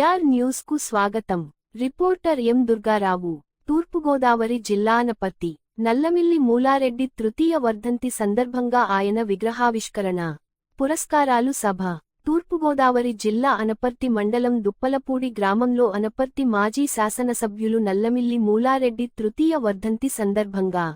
AR న్యూస్కు స్వాగతం. Reporter M Durgarao Thurpu Godavari జిల్లానపత్తి నల్లమిల్లి మూలారెడ్డి తృతీయ వర్ధంతి సందర్భంగా ఆయన విగ్రహావిష్కరణ పురస్కారాలు సభ తూర్పుగోదావరి జిల్లా అనపర్తి మండలం దుప్పలపూడి గ్రామంలో అనపర్తి మాజీ శాసనసభ్యులు నల్లమిల్లి మూలారెడ్డి తృతీయ వర్ధంతి సందర్భంగా.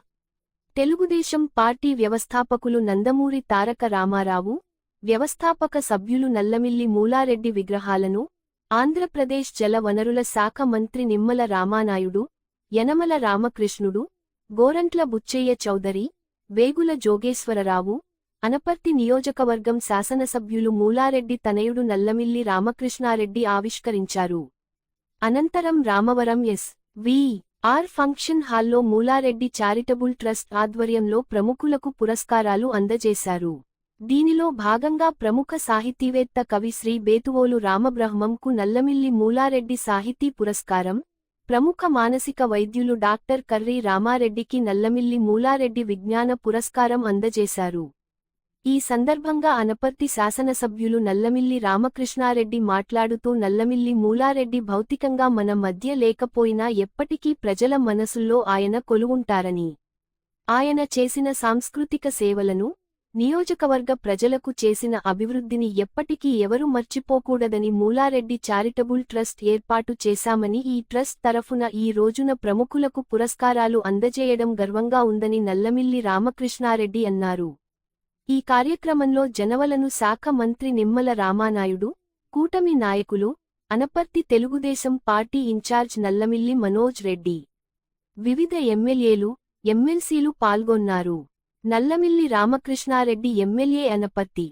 తెలుగుదేశం పార్టీ వ్యవస్థాపకులు నందమూరి తారక రామారావు వ్యవస్థాపక సభ్యులు నల్లమిల్లి మూలారెడ్డి విగ్రహాలను ఆంధ్రప్రదేశ్ జల వనరుల శాఖ మంత్రి నిమ్మల రామానాయుడు యనమల రామకృష్ణుడు గోరంట్ల బుచ్చయ్య చౌదరి వేగుల జోగేశ్వరరావు అనపర్తి నియోజకవర్గం శాసనసభ్యులు మూలారెడ్డి తనయుడు నల్లమిల్లి రామకృష్ణారెడ్డి ఆవిష్కరించారు. అనంతరం Ramavaram S. V. R. Function హాల్లో మూలారెడ్డి చారిటబుల్ ట్రస్ట్ ఆధ్వర్యంలో ప్రముఖులకు పురస్కారాలు అందజేశారు. దీనిలో భాగంగా ప్రముఖ సాహితీవేత్త కవి శ్రీ బేతువోలు రామబ్రహ్మంకు నల్లమిల్లి మూలారెడ్డి సాహితీ పురస్కారం ప్రముఖ మానసిక వైద్యులు డాక్టర్ కర్రీ రామారెడ్డికి నల్లమిల్లి మూలారెడ్డి విజ్ఞాన పురస్కారం అందజేశారు. ఈ సందర్భంగా అనపర్తి శాసనసభ్యులు నల్లమిల్లి రామకృష్ణారెడ్డి మాట్లాడుతూ నల్లమిల్లి మూలారెడ్డి భౌతికంగా మన మధ్య లేకపోయినా ఎప్పటికీ ప్రజల మనసుల్లో ఆయన కొలువుంటారని. ఆయన చేసిన సాంస్కృతిక సేవలను నియోజకవర్గ ప్రజలకు చేసిన అభివృద్ధిని ఎప్పటికీ ఎవరు మర్చిపోకూడదని మూలారెడ్డి చారిటబుల్ ట్రస్ట్ ఏర్పాటు చేశామని ఈ ట్రస్ట్ తరఫున ఈ రోజున ప్రముఖులకు పురస్కారాలు అందజేయడం గర్వంగా ఉందని నల్లమిల్లి రామకృష్ణారెడ్డి అన్నారు. ఈ కార్యక్రమంలో జనవలను శాఖ మంత్రి నిమ్మల రామానాయుడు కూటమి నాయకులు అనపర్తి తెలుగుదేశం పార్టీ ఇన్ఛార్జ్ నల్లమిల్లి మనోజ్ రెడ్డి. వివిధ ఎమ్మెల్యేలు ఎమ్మెల్సీలు పాల్గొన్నారు. నల్లమిల్లి రామకృష్ణారెడ్డి ఎమ్మెల్యే అనపత్తి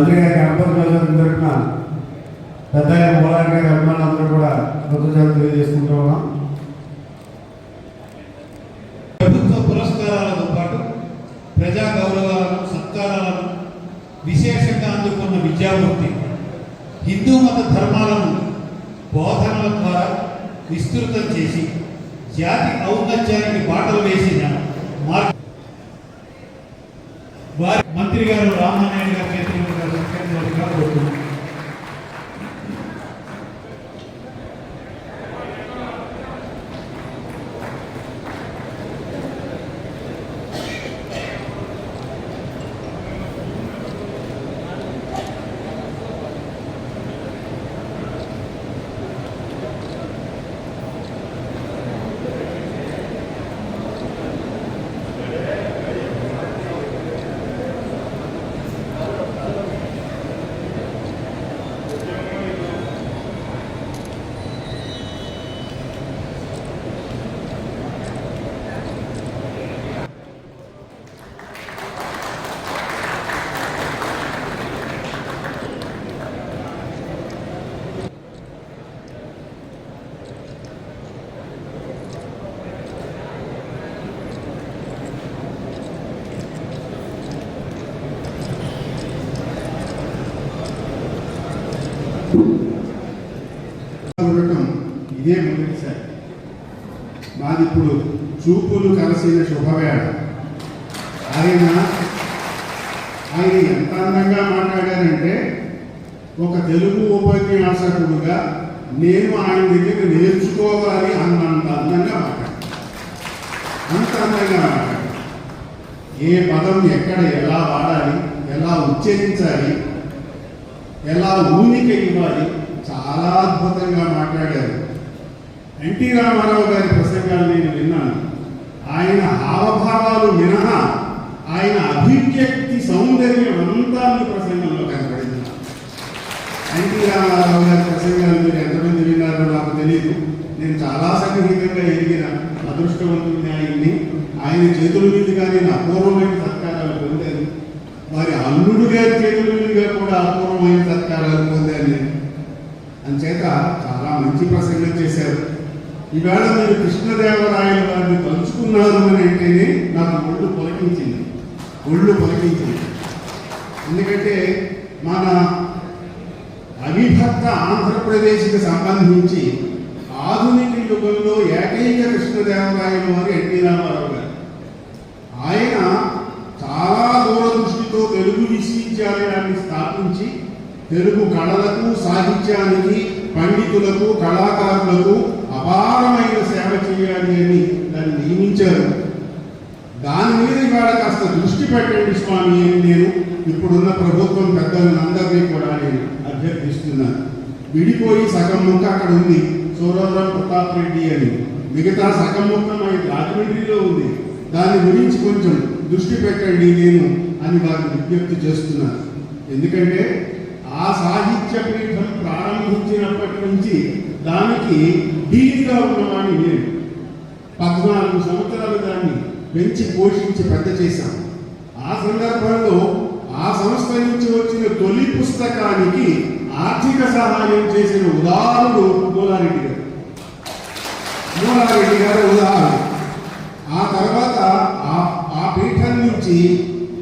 మంత్రి గారి క్యాంపస్ ప్రజలకు తరఫున పెద్ద మూలారి గారి అభిమానులందరూ కూడా కృతజ్ఞతలు తెలియజేసుకుంటూ ఉన్నాం. ప్రభుత్వ పురస్కారాలతో పాటు ప్రజా గౌరవాలను సత్కారాలను విశేషంగా అందుకున్న విద్యామూర్తి హిందూ మత ధర్మాలను బోధనల ద్వారా విస్తృతం చేసి జాతి ఔన్నత్యానికి బాటలు వేసిన మార్గ మంత్రి గారు రామనాయుడు గారు చూపులు కలిసిన శుభవేళ. ఆయన ఆయన ఎంత అందంగా మాట్లాడారంటే ఒక తెలుగు ఉపన్యాసకుడుగా నేను ఆయన దగ్గర నేర్చుకోవాలి అన్నంత అందంగా మాట్లాడాను అంత అందంగా మాట్లాడాను ఏ పదం ఎక్కడ ఎలా వాడాలి ఎలా ఉచ్చరించాలి ఎలా ఊనిక ఇవ్వాలి చాలా అద్భుతంగా మాట్లాడారు. ఎన్టీ రామారావు గారి ప్రసంగాలు నేను విన్నాను. ఆయన హావభావాలు మినహా ఆయన అభివ్యక్తి సౌందర్యం అంతా మీ ప్రసంగంలో కనబడింది. ఎన్టీ రామారావు గారి ప్రసంగాలు మీరు ఎంతమంది విన్నారో నాకు తెలియదు నేను చాలా సన్నిహితంగా ఎదిగిన అదృష్టవంతుడిని ఆయన్ని. ఆయన చేతుల మీదుగా నేను అపూర్వమైన సత్కారాలు పొందాను. వారి అల్లుడు గారి చేతుల మీదుగా కూడా అపూర్వమైన సత్కారాలు పొందాను నేను. అంచేత చాలా మంచి ప్రసంగం చేశారు. ఈవేళ మీరు కృష్ణదేవరాయల వారిని తలుచుకున్నారు అని అంటేనే నాకు ఒళ్ళు పొలకించింది. ఒళ్ళు పొలకించింది. ఎందుకంటే మన అవిభక్త ఆంధ్రప్రదేశ్కి సంబంధించి ఆధునిక యుగంలో ఏకైక కృష్ణదేవరాయల వారు ఎన్టీ రామారావు గారు. ఆయన చాలా దూరదృష్టితో తెలుగు విశ్వవిద్యాలయాన్ని స్థాపించి తెలుగు కళలకు సాహిత్యానికి పండితులకు కళాకారులకు అపారమైన సేవ చేయాలి అని దాన్ని నియమించారు. దాని మీద ఇవాళ కాస్త దృష్టి పెట్టండి స్వామి అని నేను ఇప్పుడున్న ప్రభుత్వం పెద్దలందరినీ కూడా నేను అభ్యర్థిస్తున్నాను. విడిపోయి సగం ముక్క అక్కడ ఉంది సూరవరం ప్రతాప్ రెడ్డి అని. మిగతా సగం ముక్క మా రాజమండ్రిలో ఉంది. దాని గురించి కొంచెం దృష్టి పెట్టండి నేను అని వారిని విజ్ఞప్తి చేస్తున్నాను. ఎందుకంటే ఆ సాహిత్య పీఠం ప్రారంభించినప్పటి నుంచి దానికి డీన్గా ఉన్నవాణి నేను. పద్నాలుగు సంవత్సరాలు దాన్ని పెంచి పోషించి పెద్ద చేశాం ఆ సందర్భంలో ఆ సంస్థ నుంచి వచ్చిన తొలి పుస్తకానికి ఆర్థిక సహాయం చేసిన ఉదాహరణలు మూలారెడ్డి గారు. మూలారెడ్డి గారు ఉదాహరణ. ఆ తర్వాత ఆ ఆ పీఠం నుంచి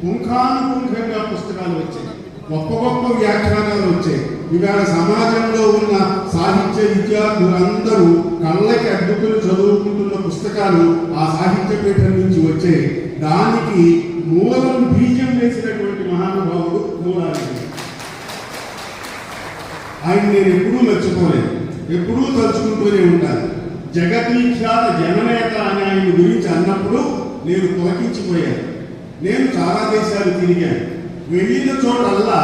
పుంఖానుపుంఖంగా పుస్తకాలు వచ్చాయి. గొప్ప గొప్ప వ్యాఖ్యానాలు వచ్చాయి. ఇవాళ సమాజంలో ఉన్న సాహిత్య విద్యార్థులు అందరూ కళ్ళకి అడ్డుకుని చదువుకుంటున్న పుస్తకాలు ఆ సాహిత్య పీఠం నుంచి వచ్చాయి. దానికి మూలం బీజం వేసినటువంటి మహానుభావుడు మూలాలి ఆయన నేను ఎప్పుడూ మర్చిపోలేదు ఎప్పుడూ తలుచుకుంటూనే ఉంటాను. జగద్విఖ్యాత జననేత అని ఆయన గురించి అన్నప్పుడు నేను తొలగించిపోయాను నేను చాలా దేశాలు తిరిగాను. వెళ్ళిన చోటల్లా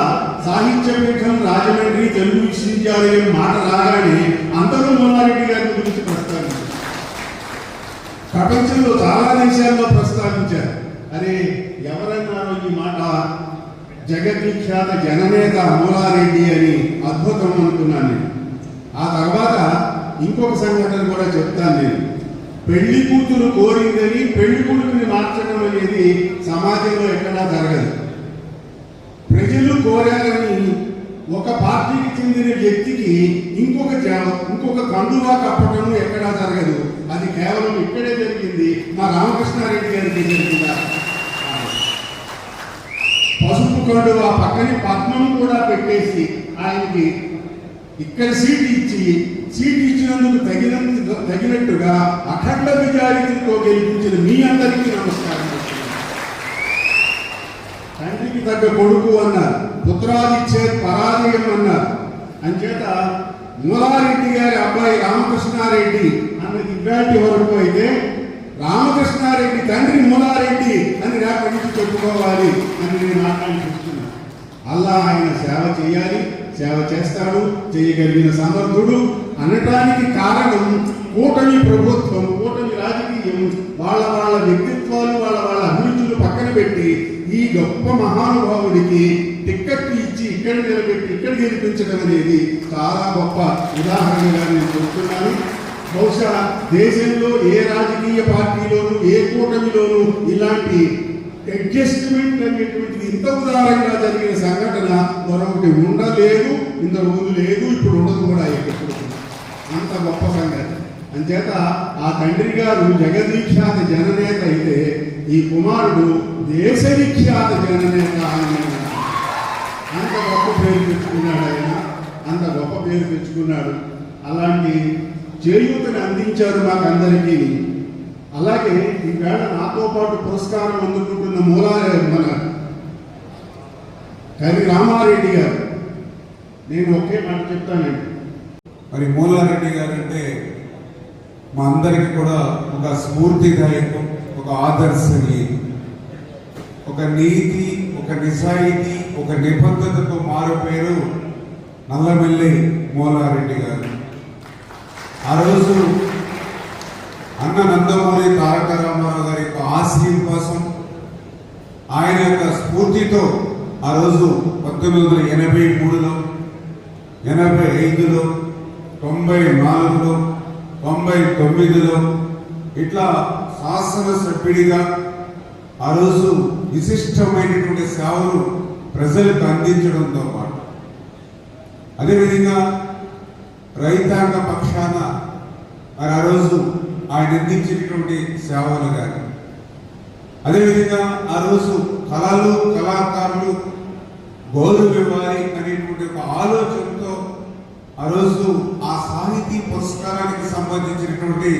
సాహిత్య పీఠం రాజమండ్రి తెలుగు విశ్వవిద్యాలయం మాట రాగానే అందరూ మొన్నారెడ్డి గారి గురించి ప్రస్తావించారు. ప్రపంచంలో చాలా దేశాల్లో ప్రస్తావించారు. అరే ఎవరన్నారో ఈ మాట? జగద్విఖ్యాత జననేత మూలారెడ్డి అని అద్భుతం అనుకున్నాను నేను. ఆ తర్వాత ఇంకొక సంఘటన కూడా చెప్తాను నేను. పెళ్ళి కూతురు కోరిందని పెళ్ళి కొడుకుని మార్చడం అనేది సమాజంలో ఎక్కడా జరగదు. కోరాలని ఒక పార్టీకి చెందిన వ్యక్తికి ఇంకొక జా- ఇంకొక కండువా కప్పటం ఎక్కడా జరగదు. అది కేవలం ఇక్కడే జరిగింది. మా రామకృష్ణారెడ్డి గారికి జరిగిందా పసుపు కండువా పక్కనే పద్మం కూడా పెట్టేసి ఆయనకి ఇక్కడ సీట్ ఇచ్చి సీట్ ఇచ్చినందుకు తగిన తగినట్టుగా అఖండ విజాయితీతో గెలిపించిన మీ అందరికీ నమస్కారం. తండ్రికి తగ్గ కొడుకు అన్నారు. పుత్రాదిచ్చే పరాజయం అన్నారు అంచేత మూలారెడ్డి గారి అబ్బాయి రామకృష్ణారెడ్డి అన్నది ఇవాటి వరకు అయితే రామకృష్ణారెడ్డి తండ్రి మూలారెడ్డి అని రేపటి నుంచి చెప్పుకోవాలి అని నేను ఆకాంక్షిస్తున్నాను. అల్లా ఆయన సేవ చేయాలి సేవ చేస్తాడు చేయగలిగిన సమర్థుడు. అనటానికి కారణం కూటమి ప్రభుత్వం కూటమి రాజకీయం. వాళ్ళ వాళ్ళ వ్యక్తిత్వాలు వాళ్ళ వాళ్ళ అభిరుచులు పక్కన పెట్టి ఈ గొప్ప మహానుభావుడికి టిక్కెట్ ఇచ్చి ఇక్కడ నిలబెట్టి ఇక్కడ గెలిపించడం అనేది చాలా గొప్ప ఉదాహరణగా నేను చెబుతున్నాను బహుశా దేశంలో ఏ రాజకీయ పార్టీలోనూ ఏ కూటమిలోనూ ఇలాంటి అడ్జస్ట్మెంట్ అనేటువంటిది ఇంత ఉదారంగా జరిగిన సంఘటన మరొకటి ఉండలేదు ఇంత రోజు లేదు ఇప్పుడు ఉండదు కూడా ఎప్పుడు అంత గొప్ప సంగతి అంచేత ఆ తండ్రి గారు జగదీక్షాత జననేత అయితే ఈ కుమారుడు దేశ విఖ్యాత జననేత అని పేరు తెచ్చుకున్నాడు ఆయన అంత గొప్ప పేరు తెచ్చుకున్నాడు అలాంటి చేయూతని అందించారు మాకందరికీ. అలాగే ఈవేళ నాతో పాటు పురస్కారం అందుకుంటున్న మూలా మన కవి రామారెడ్డి గారు. నేను ఒకే మాట చెప్తానండి. మరి మూలారెడ్డి గారు అంటే మా అందరికి కూడా ఒక స్ఫూర్తిదాయకం ఒక ఆదర్శనీయం ఒక నీతి ఒక నిజాయితీ ఒక నిబద్ధతకు మారు పేరు నల్లమెల్లి మూలారెడ్డి గారు. ఆ రోజు అన్న నందమూరి తారక రామారావు గారి యొక్క ఆశయం కోసం ఆయన యొక్క స్ఫూర్తితో ఆ రోజు పంతొమ్మిది వందల ఎనభై మూడులో ఎనభై ఐదులో తొంభై నాలుగులో తొంభై తొమ్మిదిలో ఇట్లా శాసనసభ్యుడిగా ఆ రోజు విశిష్టమైనటువంటి సేవలు ప్రజలకు అందించడంతో పాటు. అదేవిధంగా రైతాంగ పక్షాన మరి ఆ రోజు ఆయన అందించినటువంటి సేవలు కానీ అదేవిధంగా ఆ రోజు కళలు కళాకారులు గౌరవ ఇవ్వాలి అనేటువంటి ఒక ఆలోచనతో ఆ రోజు ఆ సాహితీ పురస్కారానికి సంబంధించినటువంటి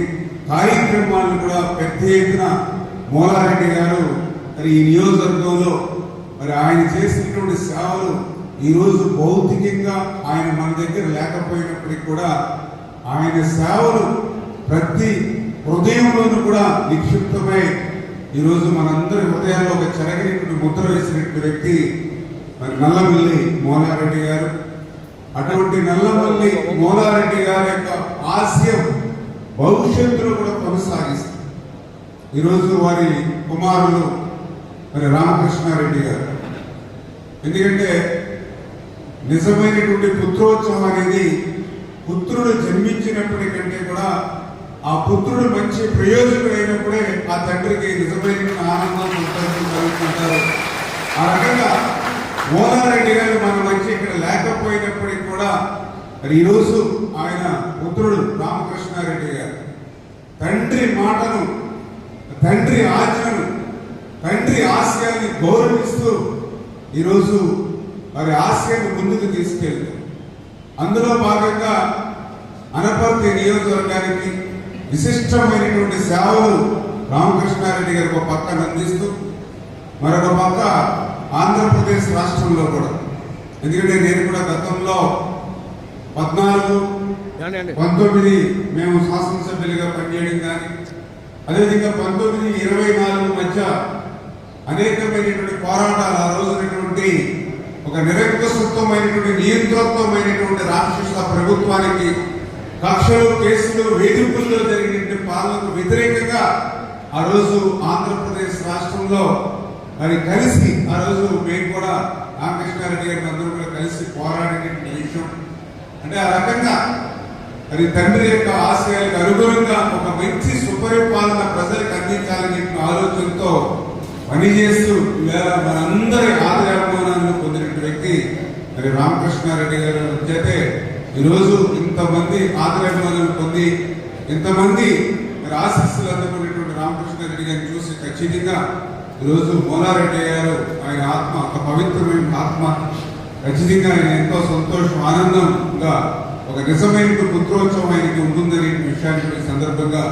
కార్యక్రమాలను కూడా పెద్ద ఎత్తున మూలారెడ్డి గారు మరి ఈ నియోజకవర్గంలో మరి ఆయన చేసినటువంటి సేవలు ఈరోజు భౌతికంగా ఆయన మన దగ్గర లేకపోయినప్పటికీ కూడా ఆయన సేవలు ప్రతి హృదయంలోనూ కూడా నిక్షిప్తమై ఈరోజు మనందరి హృదయాల్లో ఒక చెరగినటువంటి ముద్ర వేసినటువంటి వ్యక్తి మరి నల్లమల్లి మోనారెడ్డి గారు. అటువంటి నల్లమల్లి మోనారెడ్డి గారి యొక్క ఆశయం భవిష్యత్తులో కూడా కొనసాగిస్తుంది. ఈరోజు వారి కుమారులు మరి రామకృష్ణారెడ్డి గారు. ఎందుకంటే నిజమైనటువంటి పుత్రోత్సవం అనేది పుత్రుడు జన్మించినప్పటికంటే కూడా ఆ పుత్రుడు మంచి ప్రయోజకుడైనప్పుడే ఆ తండ్రికి నిజమైన ఆనందం సంతోషం కలుగుతుంటారు. ఆ రకంగా మోనారెడ్డి గారు మన మంచి ఇక్కడ లేకపోయినప్పటికీ కూడా మరి ఈరోజు ఆయన పుత్రుడు రామకృష్ణారెడ్డి గారు తండ్రి మాటను తండ్రి ఆజ్ఞను తండ్రి ఆశయాన్ని గౌరవిస్తూ ఈరోజు వారి ఆశయాన్ని ముందుకు తీసుకెళ్తారు అందులో భాగంగా అనపర్తి నియోజకవర్గానికి విశిష్టమైనటువంటి సేవలు రామకృష్ణారెడ్డి గారు ఒక పక్కన అందిస్తూ మరొక పక్క ఆంధ్రప్రదేశ్ రాష్ట్రంలో కూడా. ఎందుకంటే నేను కూడా గతంలో పద్నాలుగు పంతొమ్మిది మేము శాసనసభ్యులుగా పనిచేయడం కానీ అదేవిధంగా పంతొమ్మిది ఇరవై నాలుగు మధ్య అనేకమైనటువంటి పోరాటాలు ఆ రోజునటువంటి ఒక నిరంకుశత్వమైనటువంటి నియంత్రణమైనటువంటి రాక్షసుల ప్రభుత్వానికి కక్షలు కేసులు వేధింపుల్లో జరిగినటువంటి పాలనకు వ్యతిరేకంగా ఆ రోజు ఆంధ్రప్రదేశ్ రాష్ట్రంలో మరి కలిసి ఆ రోజు మేము కూడా రామకృష్ణారెడ్డి గారిని అందరూ కూడా కలిసి పోరాడినటువంటి విషయం. అంటే ఆ రకంగా మరి తండ్రి యొక్క ఆశయాలకు అనుగుణంగా ఒక మంచి సుపరిపాలన ప్రజలకు అందించాలనే ఆలోచనతో పనిచేస్తూ ఇవాళ మనందరి ఆదరాభిమానాలను పొందిన వ్యక్తి మరి రామకృష్ణారెడ్డి గారు. చేతే ఈరోజు ఇంతమంది ఆదరాభిమానాలు పొంది ఇంతమంది మరి ఆశీస్సులు అందుకున్నటువంటి రామకృష్ణారెడ్డి గారిని చూసి ఖచ్చితంగా ఈరోజు మోనారెడ్డి గారు ఆయన ఆత్మ ఒక పవిత్రమైన ఆత్మ. ఖచ్చితంగా ఆయన ఎంతో సంతోషం ఆనందంగా ఒక నిజమైన పుత్రోత్సవం ఆయనకి ఉంటుందనే విషయాన్ని సందర్భంగా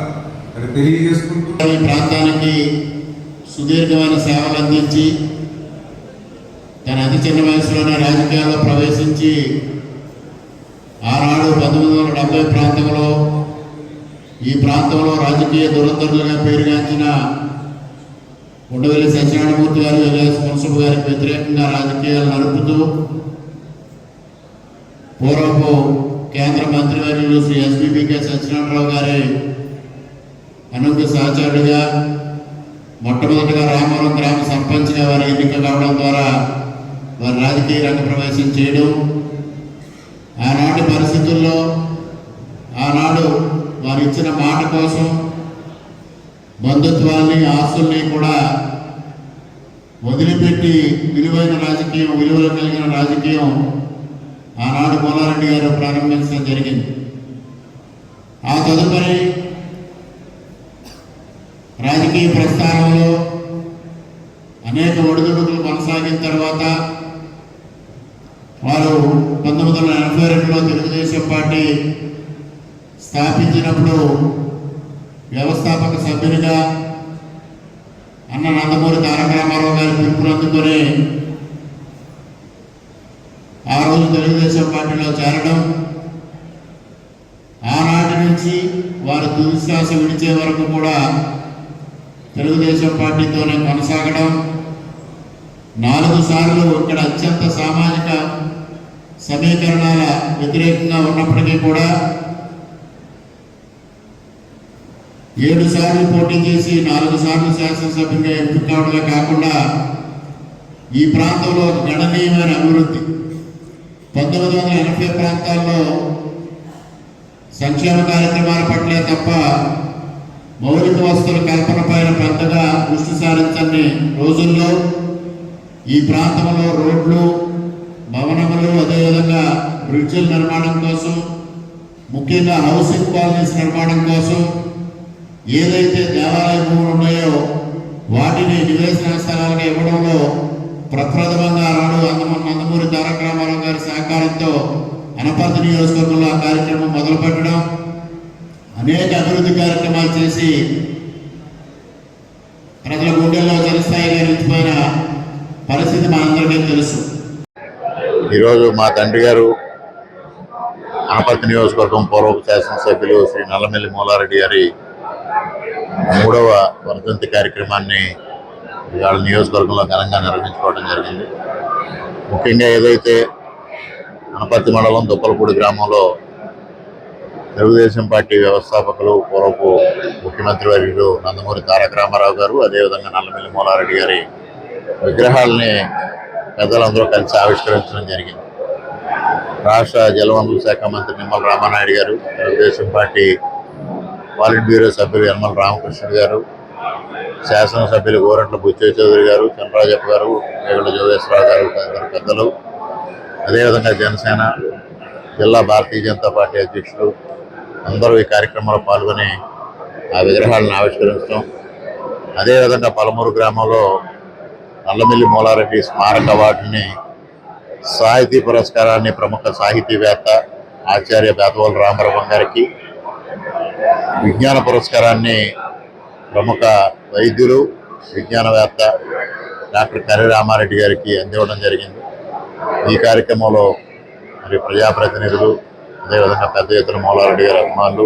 తెలియజేసుకుంటూ ప్రాంతానికి సుదీర్ఘమైన సేవలు అందించి తన అతి చిన్న వయసులోనే రాజకీయాల్లో ప్రవేశించి ఆనాడు పంతొమ్మిది వందల డెబ్బై ప్రాంతంలో ఈ ప్రాంతంలో రాజకీయ దురంతరులుగా పేరుగాంచిన ఉండవల్లి సత్యనారాయణమూర్తి గారు ఎల్ఎస్ మున్సబ్ గారికి వ్యతిరేకంగా రాజకీయాలు నడుపుతూ పూర్వపు కేంద్ర మంత్రివర్యులు శ్రీ ఎస్బీబీకే సత్యనారాయణరావు గారి అనుగ్య సహచరుడిగా మొట్టమొదటిగా రామవరం గ్రామ సర్పంచ్గా వారు ఎన్నిక కావడం ద్వారా వారు రాజకీయ రంగ ప్రవేశం చేయడం ఆనాటి పరిస్థితుల్లో ఆనాడు వారు ఇచ్చిన మాట కోసం బంధుత్వాన్ని ఆస్తుల్ని కూడా వదిలిపెట్టి విలువైన రాజకీయం విలువలు కలిగిన రాజకీయం ఆనాడు కోలారెడ్డి గారు ప్రారంభించడం జరిగింది. ఆ తదుపరి రాజకీయ ప్రస్థానంలో అనేక ఒడిదుడుకులు కొనసాగిన తర్వాత వారు పంతొమ్మిది వందల ఎనభై రెండులో తెలుగుదేశం పార్టీ స్థాపించినప్పుడు వ్యవస్థాపక సభ్యునిగా అన్న నందమూరి తారక రామారావు గారి పిలుపును అందుకొని ఆ రోజు తెలుగుదేశం పార్టీలో చేరడం ఆనాటి నుంచి వారు తుదిశ్వాస విడిచే వరకు కూడా తెలుగుదేశం పార్టీతోనే కొనసాగడం. నాలుగు సార్లు ఇక్కడ అత్యంత సామాజిక సమీకరణాల వ్యతిరేకంగా ఉన్నప్పటికీ కూడా ఏడు సార్లు పోటీ చేసి నాలుగు సార్లు శాసనసభ్యుగా ఎంపిక కావడమే కాకుండా ఈ ప్రాంతంలో గణనీయమైన అభివృద్ధి. పంతొమ్మిది వందల ఎనభై ప్రాంతాల్లో సంక్షేమ కార్యక్రమాల పట్లే తప్ప మౌలిక వస్తువుల కల్పన పైన పెద్దగా దృష్టి సారించని రోజుల్లో ఈ ప్రాంతంలో రోడ్లు భవనములు అదేవిధంగా బ్రిడ్జిల నిర్మాణం కోసం ముఖ్యంగా హౌసింగ్ కాలనీస్ నిర్మాణం కోసం ఏదైతే దేవాలయ భూములు ఉన్నాయో వాటిని నివేశన స్థలాలుగా ఇవ్వడంలో ప్రప్రథమంగా రాడు అందమ నందమూరి తారక రామారావు గారి సహకారంతో అనపర్తి నియోజకవర్గంలో ఆ కార్యక్రమం మొదలుపెట్టడం అనేక అభివృద్ధి కార్యక్రమాలు చేసి ప్రజల గుండెల్లో జనస్థాయిగా నిలిచిపోయిన పరిస్థితి మనందరికీ తెలుసు. ఈరోజు మా తండ్రి గారు అనపర్తి నియోజకవర్గం పూర్వపు శాసనసభ్యులు శ్రీ నల్లమెల్లి మూలారెడ్డి గారి మూడవ వర్ధంతి కార్యక్రమాన్ని ఇవాళ నియోజకవర్గంలో ఘనంగా నిర్వహించుకోవడం జరిగింది. ముఖ్యంగా ఏదైతే అనపర్తి మండలం దుప్పలపూడి గ్రామంలో తెలుగుదేశం పార్టీ వ్యవస్థాపకులు పూర్వపు ముఖ్యమంత్రి వర్యులు నందమూరి తారక రామారావు గారు అదేవిధంగా నల్లమిల్లి మూలారెడ్డి గారి విగ్రహాలని పెద్దలందరూ కలిసి ఆవిష్కరించడం జరిగింది. రాష్ట్ర జలవనరుల శాఖ మంత్రి నిమ్మల రామానాయుడు గారు తెలుగుదేశం పార్టీ పాలిట్ బ్యూరో సభ్యులు యనమల రామకృష్ణుడు గారు శాసనసభ్యులు గోరంట్ల బుచ్చయ్య చౌదరి గారు చంద్రరాజప్ప గారు వేగుల జోగేశ్వరరావు గారు తదితర పెద్దలు. అదేవిధంగా జనసేన జిల్లా భారతీయ జనతా పార్టీ అధ్యక్షుడు అందరూ ఈ కార్యక్రమంలో పాల్గొని ఆ విగ్రహాలను ఆవిష్కరించడం. అదేవిధంగా పలమూరు గ్రామంలో నల్లమిల్లి మూలారెడ్డి స్మారక అవార్డుని సాహితీ పురస్కారాన్ని ప్రముఖ సాహితీవేత్త ఆచార్య బేతవోలు రామరవం గారికి విజ్ఞాన పురస్కారాన్ని ప్రముఖ వైద్యులు విజ్ఞానవేత్త డాక్టర్ కర్రి రామారెడ్డి గారికి అందివ్వడం జరిగింది. ఈ కార్యక్రమంలో మరి ప్రజాప్రతినిధులు అదేవిధంగా పెద్ద ఎత్తున మౌలారెడ్డి గారి అభిమానులు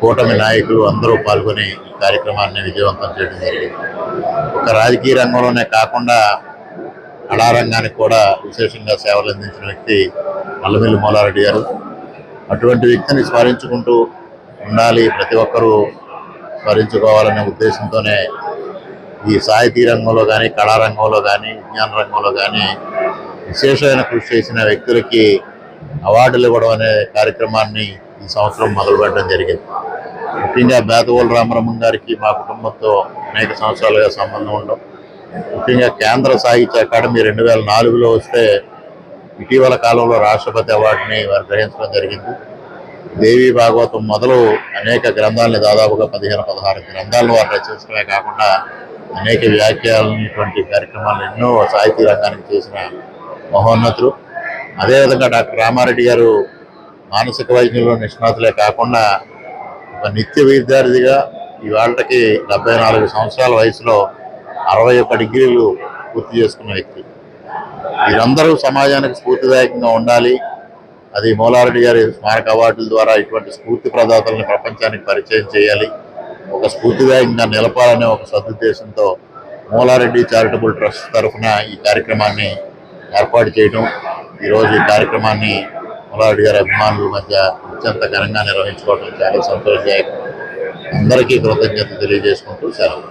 కూటమి నాయకులు అందరూ పాల్గొని ఈ కార్యక్రమాన్ని విజయవంతం చేయడం జరిగింది. ఒక రాజకీయ రంగంలోనే కాకుండా కళారంగానికి కూడా విశేషంగా సేవలు అందించిన వ్యక్తి నల్లమిల్లి మౌలారెడ్డి గారు. అటువంటి వ్యక్తిని స్మరించుకుంటూ ఉండాలి ప్రతి ఒక్కరూ స్మరించుకోవాలనే ఉద్దేశంతోనే ఈ సాహితీ రంగంలో కానీ కళారంగంలో కానీ విజ్ఞాన రంగంలో కానీ విశేషమైన కృషి చేసిన వ్యక్తులకి అవార్డులు ఇవ్వడం అనే కార్యక్రమాన్ని ఈ సంవత్సరం మొదలుపెట్టడం జరిగింది. ముఖ్యంగా బేతవోలు రామరమ్మ గారికి మా కుటుంబంతో అనేక సంవత్సరాలుగా సంబంధం ఉండడం. ముఖ్యంగా కేంద్ర సాహిత్య అకాడమీ రెండు వేల నాలుగులో వస్తే ఇటీవల కాలంలో రాష్ట్రపతి అవార్డుని వారు గ్రహించడం జరిగింది. దేవి భాగవతం మొదలు అనేక గ్రంథాలని దాదాపుగా పదిహేను పదహారు గ్రంథాలను వారు రచించడమే కాకుండా అనేక వ్యాఖ్యలటువంటి కార్యక్రమాలు ఎన్నో సాహితీ రంగానికి చేసిన మహోన్నతులు. అదేవిధంగా డాక్టర్ రామారెడ్డి గారు మానసిక వైద్యంలో నిష్ణాతులే కాకుండా ఒక నిత్య విద్యార్థిగా ఇవాళకి డెబ్బై నాలుగు సంవత్సరాల వయసులో అరవై ఒక్క డిగ్రీలు పూర్తి చేసుకున్న వ్యక్తి. వీరందరూ సమాజానికి స్ఫూర్తిదాయకంగా ఉండాలి. అది మూలారెడ్డి గారి స్మారక అవార్డుల ద్వారా ఇటువంటి స్ఫూర్తి ప్రదాతలను ప్రపంచానికి పరిచయం చేయాలి. ఒక స్ఫూర్తిదాయకంగా నిలపాలనే ఒక సదుద్దేశంతో మూలారెడ్డి చారిటబుల్ ట్రస్ట్ తరఫున ఈ కార్యక్రమాన్ని ఏర్పాటు చేయడం ఈరోజు ఈ కార్యక్రమాన్ని మూలారెడ్డి గారి అభిమానుల మధ్య అత్యంత ఘనంగా నిర్వహించుకోవడం చాలా సంతోషదాయకం. అందరికీ కృతజ్ఞత తెలియజేసుకుంటూ సెలవు.